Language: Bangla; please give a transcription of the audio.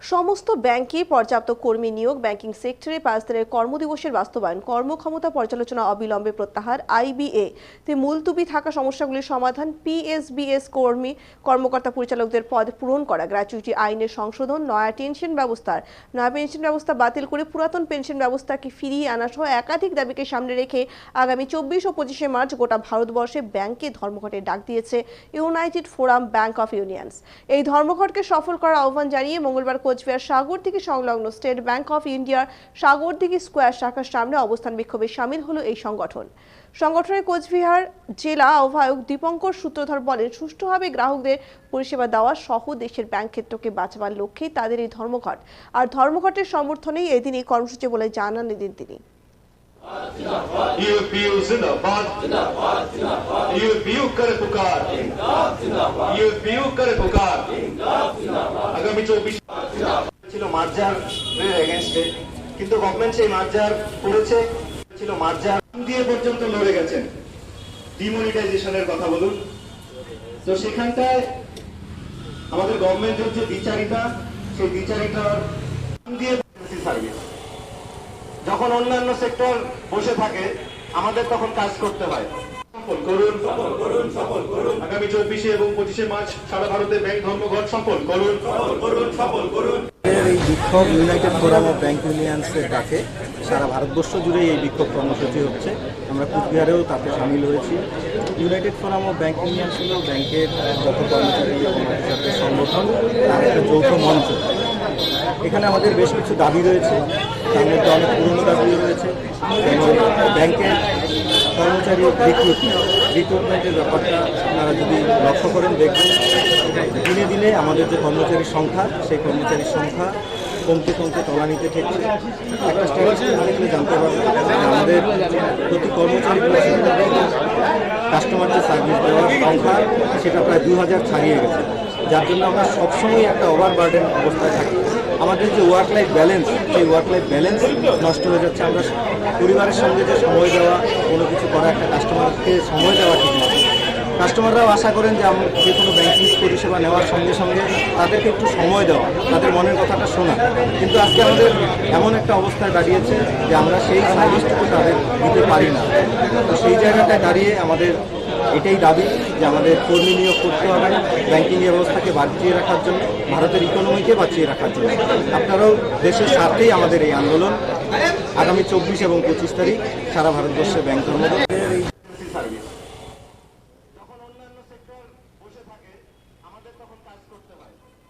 সমস্ত ব্যাংকে পর্যাপ্ত কর্মী নিয়োগ ব্যাংকিং সেক্টরে পাঁচ দিনের কর্মদিবসের বাস্তবায়ন, কর্মক্ষমতা পর্যালোচনা অবিলম্বে প্রত্যাহার, আইবিএ তে মুলতুবি থাকা সমস্যাগুলির সমাধান, পিএসবিএস কর্মী, কর্মকর্তা পরিচালকদের পদ পূরণ করা, গ্র্যাচুইটি আইনের সংশোধন, নয়া পেনশন ব্যবস্থার নয়া পেনশন ব্যবস্থা বাতিল করে পুরাতন পেনশন ব্যবস্থাকে ফিরিয়ে আনা সহ একাধিক দাবিকে সামনে রেখে আগামী চব্বিশ ও পঁচিশে মার্চ গোটা ভারতবর্ষে ব্যাংকে ধর্মঘটের ডাক দিয়েছে United Forum Bank of Unions. এই ধর্মঘটকে সফল করার আহ্বান জানিয়ে মঙ্গলবার কোচবিহার সাগরদিঘি সংলগ্ন স্টেট ব্যাংক অফ ইন্ডিয়ার সাগরদিঘি স্কোয়ার শাখার সামনে অবস্থান বিক্ষোভে সামিল হলো এই সংগঠন সংগঠনের কোচবিহার জেলা আহ্বায়ক দীপঙ্কর সূত্রধর বলেন সুষ্ঠুভাবে গ্রাহকদের পরিষেবা দেওয়া সহ দেশের ব্যাংক ক্ষেত্রকে বাঁচাবার লক্ষ্যেই তাদের এই ধর্মঘট আর ধর্মঘটের সমর্থনেই এদিন এই কর্মসূচি বলে জানান এদিন তিনি यूपीयू जिंदाबाद यूपीयू करे पुकार यूपीयू करे पुकार আগামী চব্বিশ ছিল মার্জার এগেনস্টে কিন্তু গভর্নমেন্ট সেই মার্জার করেছে। ছিল মার্জার। দিয়ে পর্যন্ত লড়ে গেছেন। ডিমনিটাইজেশনের কথা বলুন। তো সেখানটায় আমাদের গভর্নমেন্টের যে বিচারিতা সেই বিচারিতার দিয়ে যখন অন্যান্য সেক্টর বসে থাকে, আমাদের তখন কাজ করতে হয়। আগামী চব্বিশে এবং পঁচিশে মার্চ সারা ভারতে ব্যাংক ধর্মঘট সফল করুন করুন, সফল করুন। এই বিক্ষোভ ইউনাইটেড ফোরাম অফ ব্যাংক ইউনিয়ন্সের ডাকে সারা ভারতবর্ষ জুড়ে এই বিক্ষোভ কর্মসূচি হচ্ছে। আমরা কুচবিহারেও তাতে সামিল হয়েছি। United Forum of Bank Unions হল ব্যাংকের যত কর্মচারী এবং অফিসারদের সংগঠন, তার একটা যৌথ মঞ্চ। এখানে আমাদের বেশ কিছু দাবি রয়েছে। তার মধ্যে অনেক পুরনো দাবিও রয়েছে। যেমন ব্যাংকের কর্মচারী রিক্রুট রিক্রুটমেন্টের ব্যাপারটা আপনারা যদি লক্ষ্য করেন দেখবেন দিনে আমাদের যে কর্মচারীর সংখ্যা, সেই কর্মচারীর সংখ্যা কমতে কমতে তলানিতে ঠেকছে। একটা দেখলে জানতে পারবেন যে আমাদের প্রতি কর্মচারী কাস্টমার যে সার্ভিস দেওয়ার সংখ্যা, সেটা প্রায় দু হাজার ছাড়িয়ে গেছে। যার জন্য আমরা সবসময় একটা ওভার বার্ডেন অবস্থায় থাকি। আমাদের যে ওয়ার্ক লাইফ ব্যালেন্স সেই ওয়ার্ক লাইফ ব্যালেন্স নষ্ট হয়ে যাচ্ছে। আমরা পরিবারের সঙ্গে যে সময় দেওয়া, কোনো কিছু করা, একটা কাস্টমারকে সময় দেওয়া ঠিক না। কাস্টমাররাও আশা করেন যে যে কোনো ব্যাংকিং পরিষেবা নেওয়ার সঙ্গে সঙ্গে তাদেরকে একটু সময় দেওয়া, তাদের মনের কথাটা শোনা। কিন্তু আজকে আমাদের এমন একটা অবস্থায় দাঁড়িয়েছে যে আমরা সেই সার্ভিসটুকু তাদের দিতে পারি না। তো সেই জায়গাটায় দাঁড়িয়ে আমাদের এটাই দাবি যে আমাদের কর্মী নিয়োগ করতে হবে ব্যাংকিং ব্যবস্থাকে বাঁচিয়ে রাখার জন্য, ভারতের ইকোনমিকে বাঁচিয়ে রাখার জন্য। আপনারাও দেশের স্বার্থেই আমাদের এই আন্দোলন আগামী চব্বিশ এবং পঁচিশ তারিখ সারা ভারতবর্ষে ব্যাংক কর্মী সার্ভিস